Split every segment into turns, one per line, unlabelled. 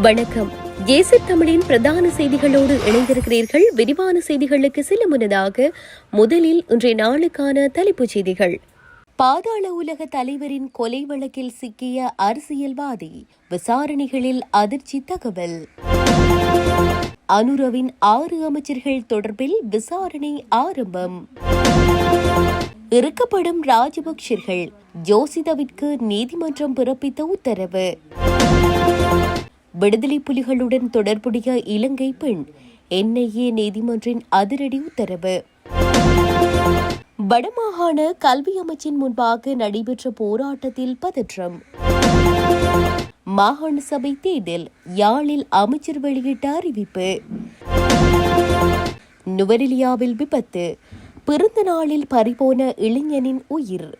வணக்கம். ஏசி தமிழின் பிரதான செய்திகளோடு இணைந்திருக்கிறீர்கள். விரிவான செய்திகளுக்கு சில முன்னதாக முதலில் இன்றைய நாளுக்கான தலைப்புச் செய்திகள். பாதாள உலக தலைவரின் கொலை வழக்கில் சிக்கிய அரசியல்வாதி விசாரணைகளில் அதிர்ச்சி தகவல். அனுரவின் ஆறு அமைச்சர்கள் தொடர்பில் விசாரணை ஆரம்பம். இறுக்கப்படும் ராஜபக்சர்கள் ஜோசிதவிற்கு நீதிமன்றம் பிறப்பித்த உத்தரவு. விடுதலை புலிகளுடன் தொடர்புடைய இலங்கை பெண் என்ஐஏ நீதிமன்றின் அதிரடி உத்தரவு. வடமாகாண கல்வி அமைச்சின் முன்பாக நடைபெற்ற போராட்டத்தில் பதற்றம். மாகாண சபை தேர்தல் யாழில் அமைச்சர் வெளியிட்ட அறிவிப்பு. நுவரெலியாவில் விபத்து பிறந்த நாளில் பறிபோன இளைஞனின் உயிர்.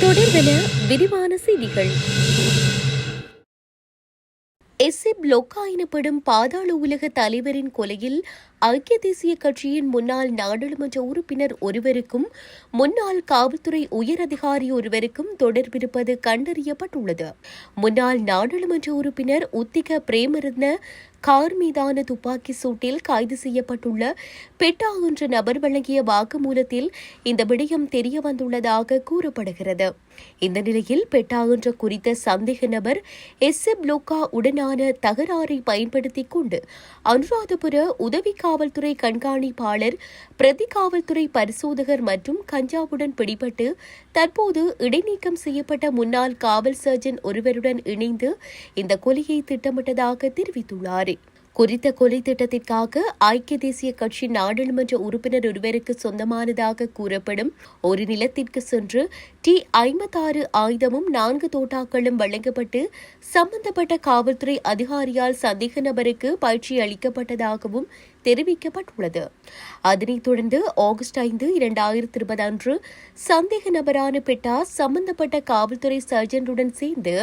தொடர்பென விரிவான செய்திகள். எஸ்எப் லொக்கா எனப்படும் பாதாள உலக தலைவரின் கொலையில் ஐக்கிய தேசிய கட்சியின் முன்னாள் நாடாளுமன்ற உறுப்பினர் ஒருவருக்கும் முன்னாள் காவல்துறை உயரதிகாரி ஒருவருக்கும் தொடர்பிருப்பது கண்டறியப்பட்டுள்ளது. முன்னாள் நாடாளுமன்ற உறுப்பினர் உத்திக பிரேமரத்ன கார் மீதான துப்பாக்கி சூட்டில் கைது செய்யப்பட்டுள்ள பெட்டா என்ற நபர் வழங்கிய வாக்குமூலத்தில் இந்த விடயம் தெரிய வந்துள்ளதாக கூறப்படுகிறது. இந்த நிலையில் பெட்டா என்ற குறித்த சந்தேக நபர் எஸ் எப் லோக்கா உடனான தகராறை பயன்படுத்தி கொண்டு அனுராதபுர உதவி காவல்துறை கண்காணிப்பாளர் பிரதி காவல்துறை பரிசோதகர் மற்றும் கஞ்சாவுடன் பிடிபட்டு தற்போது இடைநீக்கம் செய்யப்பட்ட முன்னாள் காவல் சர்ஜன் ஒருவருடன் இணைந்து இந்த கொலையை திட்டமிட்டதாக தெரிவித்துள்ளார். குறித்த கொலை திட்டத்திற்காக ஐக்கிய தேசிய கட்சி நாடாளுமன்ற உறுப்பினர் ஒருவருக்கு சொந்தமானதாக கூறப்படும் ஒரு நிலத்திற்கு சென்று டி ஐம்பத்தாறு ஆயுதமும் நான்கு தோட்டாக்களும் வழங்கப்பட்டு சம்பந்தப்பட்ட காவல்துறை அதிகாரியால் சந்தேக நபருக்கு பயிற்சி அளிக்கப்பட்டதாகவும் தெரிவிக்கப்பட்டுள்ளது. அதனைத் தொடர்ந்து ஆகஸ்ட் ஐந்து இரண்டாயிரத்தி இருபது அன்று சந்தேக நபரான பெட்டா சம்பந்தப்பட்ட காவல்துறை சர்ஜனுடன் சேர்ந்து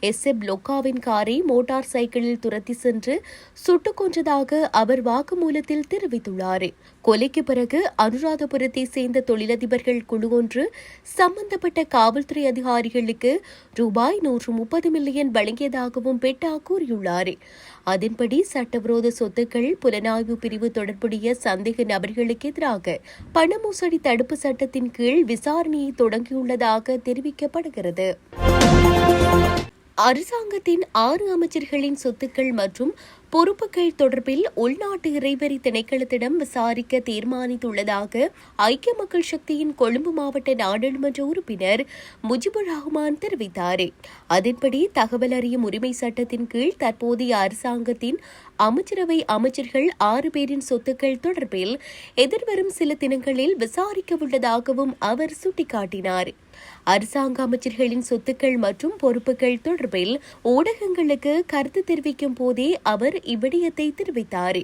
எஸ் எப் லொக்காவின் காரை மோட்டார் சைக்கிளில் துரத்தி சென்று சுட்டுக் கொன்றதாக அவர் வாக்குமூலத்தில் தெரிவித்துள்ளார். கொலைக்கு பிறகு அனுராதபுரத்தை சேர்ந்த தொழிலதிபர்கள் குழு ஒன்று சம்பந்தப்பட்ட காவல்துறை அதிகாரிகளுக்கு ரூபாய் நூற்று முப்பது மில்லியன் வழங்கியதாகவும் பெட்டா கூறியுள்ளார். அதன்படி சட்டவிரோத சொத்துக்கள் புலனாய்வு பிரிவு தொடர்புடைய சந்தேக நபர்களுக்கு எதிராக பண மோசடி தடுப்பு சட்டத்தின் கீழ் விசாரணையை தொடங்கியுள்ளதாக தெரிவிக்கப்படுகிறது. அரசாங்கத்தின் ஆறு அமைச்சர்களின் சொத்துக்கள் மற்றும் பொறுப்புகள் தொடர்பில் உள்நாட்டு இறைவரி திணைக்களத்திடம் விசாரிக்க தீர்மானித்துள்ளதாக ஐக்கிய மக்கள் சக்தியின் கொழும்பு மாவட்ட நாடாளுமன்ற உறுப்பினர் முஜிபுர் ரஹ்மான் தெரிவித்தார். அதன்படி தகவல் அறியும் உரிமை சட்டத்தின் கீழ் தற்போதைய அரசாங்கத்தின் அமைச்சரவை அமைச்சர்கள் ஆறு பேரின் சொத்துக்கள் தொடர்பில் எதிர்வரும் சில தினங்களில் விசாரிக்க உள்ளதாகவும் அவர் சுட்டிக்காட்டினார். அரசாங்க அமைச்சர்களின் சொத்துக்கள் மற்றும் பொறுப்புகள் தொடர்பில் ஊடகங்களுக்கு கருத்து தெரிவிக்கும் போதே அவர் இவ்விடயத்தை தெரிவித்தார்.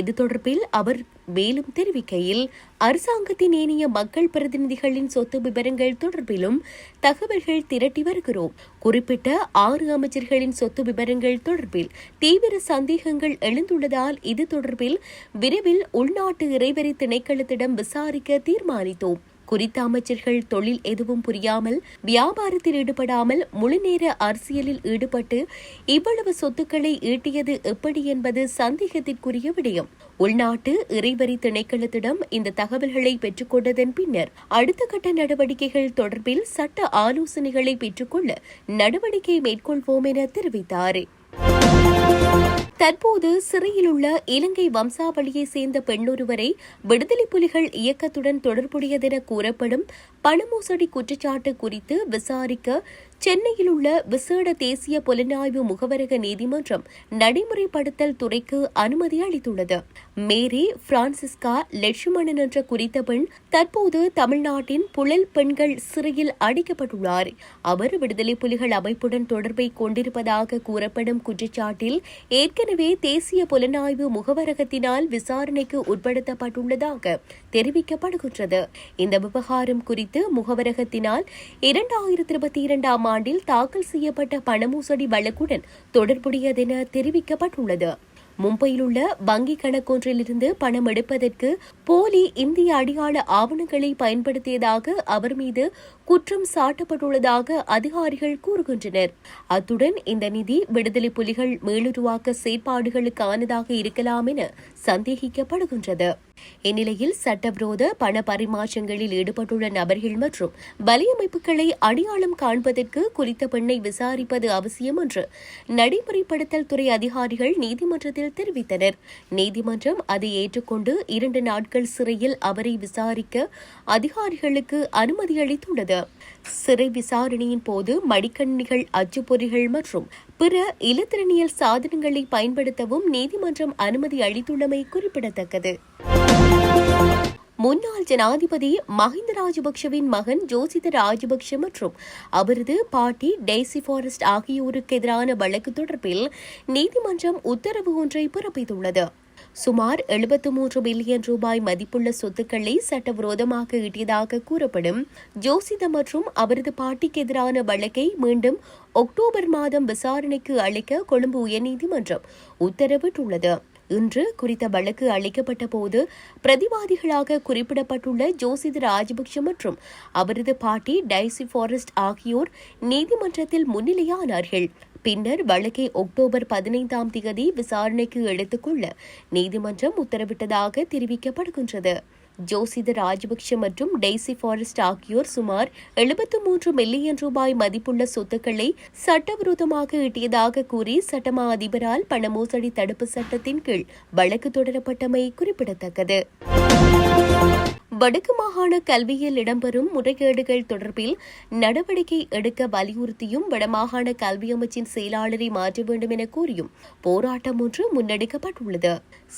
இது தொடர்பில் அவர் மேலும் தெரிவிக்கையில் அரசாங்கத்தின் ஏனைய மக்கள் பிரதிநிதிகளின் சொத்து விவரங்கள் தொடர்பிலும் தகவல்கள் திரட்டி வருகிறோம். குறிப்பிட்ட ஆறு அமைச்சர்களின் சொத்து விவரங்கள் தொடர்பில் தீவிர சந்தேகங்கள் எழுந்துள்ளதால் இது தொடர்பில் விரைவில் உள்நாட்டு இறைவரி திணைக்களத்திடம் விசாரிக்க தீர்மானித்தோம். குறித்த அமைச்சர்கள் தொழில் எதுவும் புரியாமல் வியாபாரத்தில் ஈடுபடாமல் முழுநேர அரசியலில் ஈடுபட்டு இவ்வளவு சொத்துக்களை ஈட்டியது எப்படி என்பது சந்தேகத்திற்குரிய விடயம். உள்நாட்டு இறைவரி திணைக்களத்திடம் இந்த தகவல்களை பெற்றுக்கொண்டதன் பின்னர் அடுத்த கட்ட நடவடிக்கைகள் தொடர்பில் சட்ட ஆலோசனைகளை பெற்றுக்கொள்ள நடவடிக்கை மேற்கொள்வோம் என தெரிவித்தார். தற்போது சிறையில் உள்ள இலங்கை வம்சாவளியை சேர்ந்த பெண்ணொருவரை விடுதலை புலிகள் இயக்கத்துடன் தொடர்புடையதென கூறப்படும் பணமோசடி குற்றச்சாட்டு குறித்து விசாரிக்க சென்னையில் உள்ள விசேட தேசிய புலனாய்வு முகவரக நீதிமன்றம் நடைமுறைப்படுத்தல் துறைக்கு அனுமதி அளித்துள்ளது. மேரி பிரான்சிஸ்கா லட்சுமணன் என்ற குறித்த பெண் தற்போது தமிழ்நாட்டின் புழல் பெண்கள் சிறையில் அடைக்கப்பட்டுள்ளார். அவர் விடுதலை புலிகள் அமைப்புடன் தொடர்பை கொண்டிருப்பதாக கூறப்படும் குற்றச்சாட்டில் ஏற்கனவே தேசிய புலனாய்வு முகவரகத்தினால் விசாரணைக்கு உட்படுத்தப்பட்டுள்ளதாக தெரிவிக்கப்படுகின்றது. இந்த விவகாரம் குறித்து முகவரகத்தினால் இரண்டாயிரத்தி இருபத்தி இரண்டாம் ஆண்டில் தாக்கல் செய்யப்பட்ட பணமோசடி வழக்குடன் தொடர்புடையதென தெரிவிக்கப்பட்டுள்ளது. மும்பையில் உள்ள வங்கி கணக்கொன்றிலிருந்து பணம் எடுப்பதற்கு போலி இந்திய அடையாள ஆவணங்களை பயன்படுத்தியதாக அவர் மீது குற்றம் சாட்டப்பட்டுள்ளதாக அதிகாரிகள் கூறுகின்றனர். அத்துடன் இந்த நிதி விடுதலை புலிகள் மேலுருவாக்க செயற்பாடுகளுக்கானதாக இருக்கலாம் என சந்தேகிக்கப்படுகின்றது. இந்நிலையில் சட்டவிரோத பண பரிமாற்றங்களில் ஈடுபட்டுள்ள நபர்கள் மற்றும் வலையமைப்புகளை அடையாளம் காண்பதற்கு குறித்த பெண்ணை விசாரிப்பது அவசியம் என்று நடைமுறைப்படுத்தல் துறை அதிகாரிகள் நீதிமன்றத்தில் தெரிவித்தனர். நீதிமன்றம் அதை ஏற்றுக்கொண்டு இரண்டு நாட்கள் சிறையில் அவரை விசாரிக்க அதிகாரிகளுக்கு அனுமதி அளித்துள்ளது. சிறை விசாரணையின் போது மடிக்கணினிகள் அச்சுப்பொறிகள் மற்றும் பிற இலத்திரனியல் சாதனங்களை பயன்படுத்தவும் நீதிமன்றம் அனுமதி அளித்துள்ளமை குறிப்பிடத்தக்கது. முன்னாள் ஜனாதிபதி மஹிந்த ராஜபக்ஷவின் மகன் ஜோசித ராஜபக்ஷ மற்றும் அவரது பாட்டி டெய்சி ஃபாரஸ்ட் ஆகியோருக்கு எதிரான வழக்கு தொடர்பில் நீதிமன்றம் உத்தரவு ஒன்றை பிறப்பித்துள்ளது. சுமார் எழுபத்து மூன்று பில்லியன் ரூபாய் மதிப்புள்ள சொத்துக்களை சட்டவிரோதமாக ஈட்டியதாக கூறப்படும் ஜோசித மற்றும் அவரது பாட்டிக்கு எதிரான வழக்கை மீண்டும் அக்டோபர் மாதம் விசாரணைக்கு அளிக்க கொழும்பு உயர்நீதிமன்றம் உத்தரவிட்டுள்ளது. இன்று குறித்த வழக்கு அளிக்கப்பட்ட போது பிரதிவாதிகளாக குறிப்பிடப்பட்டுள்ள ஜோசித ராஜபக்ஷ மற்றும் அவரது பாட்டி டைசி ஃபாரஸ்ட் ஆகியோர் நீதிமன்றத்தில் முன்னிலையானார்கள். பின்னர் வழக்கை அக்டோபர் பதினைந்தாம் தேதி விசாரணைக்கு எடுத்துக்கொள்ள நீதிமன்றம் உத்தரவிட்டதாக தெரிவிக்கப்படுகின்றது. ஜோசித ராஜபக்ஷ மற்றும் டெய்சி ஃபாரஸ்ட் ஆகியோர் சுமார் எழுபத்து மூன்று மில்லியன் ரூபாய் மதிப்புள்ள சொத்துக்களை சட்டவிரோதமாக ஈட்டியதாக கூறி சட்டமா அதிபரால் பண மோசடி தடுப்பு சட்டத்தின் கீழ் வழக்கு தொடரப்பட்டமை குறிப்பிடத்தக்கது. வடக்கு மாகாண கல்வியில் இடம்பெறும் முறைகேடுகள் தொடர்பில் நடவடிக்கை எடுக்க வலியுறுத்தியும் வடமாகாண கல்வி அமைச்சின் செயலாளரை மாற்ற வேண்டும் என கூறியும் போராட்டம் ஒன்று முன்னெடுக்கப்பட்டுள்ளது.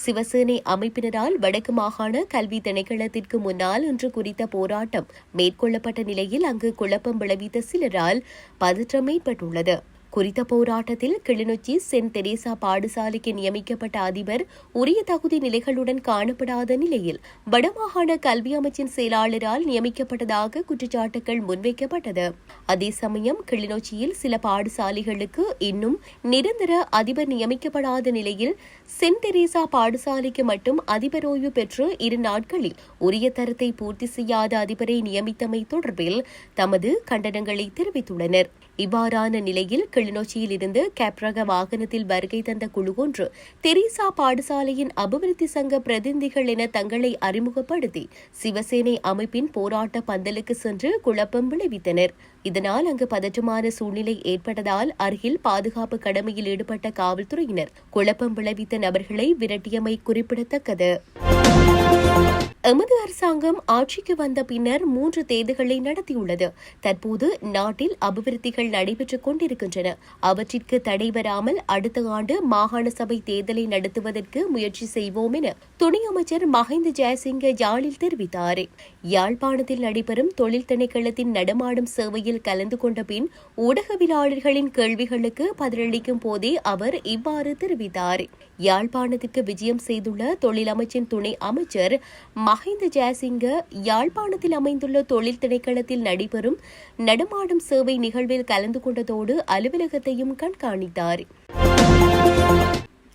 சிவசேனை அமைப்பினரால் வடக்கு மாகாண கல்வி திணைக்களத்திற்கு முன்னால் இன்று குறித்த போராட்டம் மேற்கொள்ளப்பட்ட நிலையில் அங்கு குழப்பம் விளைவித்த சிலரால் பதற்றம் ஏற்பட்டுள்ளது குறித்த போராட்டத்தில் கிளிநொச்சி சென்ட் தெரேசா பாடசாலைக்கு நியமிக்கப்பட்ட அதிபர் உரிய தகுதி நிலைகளுடன் காணப்படாத நிலையில் வடமாகாண கல்வி அமைச்சின் செயலாளரால் நியமிக்கப்பட்டதாக குற்றச்சாட்டுகள் முன்வைக்கப்பட்டது. அதே சமயம் கிளிநொச்சியில் சில பாடசாலைகளுக்கு இன்னும் நிரந்தர அதிபர் நியமிக்கப்படாத நிலையில் சென்ட் தெரேசா பாடசாலைக்கு மட்டும் அதிபர் ஓய்வு பெற்று இரு நாட்களில் உரிய தரத்தை பூர்த்தி செய்யாத அதிபரை நியமித்தமை தொடர்பில் தமது கண்டனங்களை தெரிவித்துள்ளனர். இவ்வாறான நிலையில் கிளிநொச்சியில் இருந்து கேப்ரக வாகனத்தில் வருகை தந்த குழு ஒன்று தெரீசா பாடசாலையின் அபிவிருத்தி சங்க பிரதிநிதிகள் என தங்களை அறிமுகப்படுத்தி சிவசேனை அமைப்பின் போராட்ட பந்தலுக்கு சென்று குழப்பம் விளைவித்தனர். இதனால் அங்கு பதற்றமான சூழ்நிலை ஏற்பட்டதால் அருகில் பாதுகாப்பு கடமையில் ஈடுபட்ட காவல்துறையினர் குழப்பம் விளைவித்த நபர்களை விரட்டியமை குறிப்பிடத்தக்கது. எமது அரசாங்கம் ஆட்சிக்கு வந்த பின்னர் மூன்று தேர்தல்களை நடத்தியுள்ளது. தற்போது நாட்டில் அபிவிருத்திகள் நடைபெற்றுக் கொண்டிருக்கின்றன. அவற்றிற்கு தடை வராமல் அடுத்த ஆண்டு மாகாண சபை தேர்தலை நடத்துவதற்கு முயற்சி செய்வோம் என துணை அமைச்சர் மஹிந்த ஜெயசிங்க யாழில் தெரிவித்தார். யாழ்ப்பாணத்தில் நடைபெறும் தொழில் திணைக்களத்தின் நடமாடும் சேவையில் கலந்து கொண்ட பின் ஊடகவியலாளர்களின் கேள்விகளுக்கு பதிலளிக்கும் போதே அவர் இவ்வாறு தெரிவித்தார். யாழ்ப்பாணத்திற்கு விஜயம் செய்துள்ள தொழில் அமைச்சின் துணை அமைச்சர் மஹிந்த ஜெயசிங்க யாழ்ப்பாணத்தில் அமைந்துள்ள தொழில் திணைக்களத்தில் நடைபெறும் நடமாடும் சேவை நிகழ்வில் கலந்து கொண்டதோடு அலுவலகத்தையும் கண்காணித்தார்.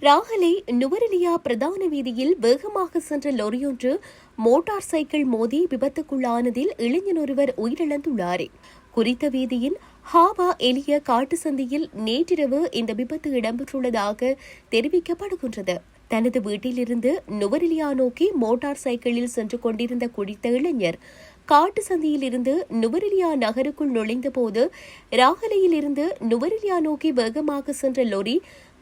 ராகலை நுவரலியா பிரதான வீதியில் வேகமாக சென்ற லொரியொன்று மோட்டார் சைக்கிள் மோதி விபத்துக்குள்ளானதில் இளைஞர் ஒருவர் உயிரிழந்துள்ளார். குறித்த வீதியின் ஹாவா எளிய காட்டு சந்தையில் நேற்றிரவு இந்த விபத்து இடம்பெற்றுள்ளதாக தெரிவிக்கப்படுகின்றது. தனது வீட்டிலிருந்து நுவரெலியா நோக்கி மோட்டார் சைக்கிளில் சென்று கொண்டிருந்த குடித்த இளைஞர் காட்டு சந்தையில் இருந்து நுவரெலியா நகருக்குள் நுழைந்தபோது ராகலையில் இருந்து நுவரெலியா நோக்கி வேகமாக சென்ற லொரி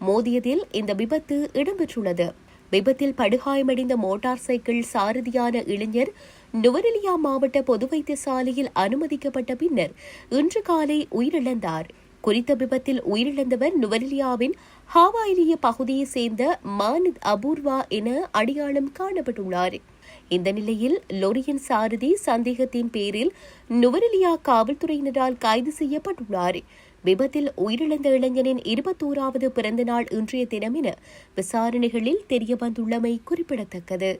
மோதியதில் இந்த விபத்து இடம்பெற்றுள்ளது. விபத்தில் படுகாயமடைந்த மோட்டார் சைக்கிள் சாரதியான இளைஞர் நுவரெலியா மாவட்ட பொது வைத்தியசாலையில் அனுமதிக்கப்பட்ட பின்னர் இன்று காலை உயிரிழந்தார். குறித்த விபத்தில் உயிரிழந்தவர் நுவரெலியாவின் ஹாவாயிலிய பகுதியைச் சேர்ந்த மானித் அபூர்வா என அடையாளம் காணப்பட்டுள்ளார். இந்த நிலையில் லொரியின் சாரதி சந்தேகத்தின் பேரில் நுவரெலியா காவல்துறையினரால் கைது செய்யப்பட்டுள்ளார். விபத்தில் உயிரிழந்த இளைஞனின் இருபத்தோராவது பிறந்தநாள் இன்றைய தினம் என விசாரணைகளில் தெரியவந்துள்ளமை குறிப்பிடத்தக்கது.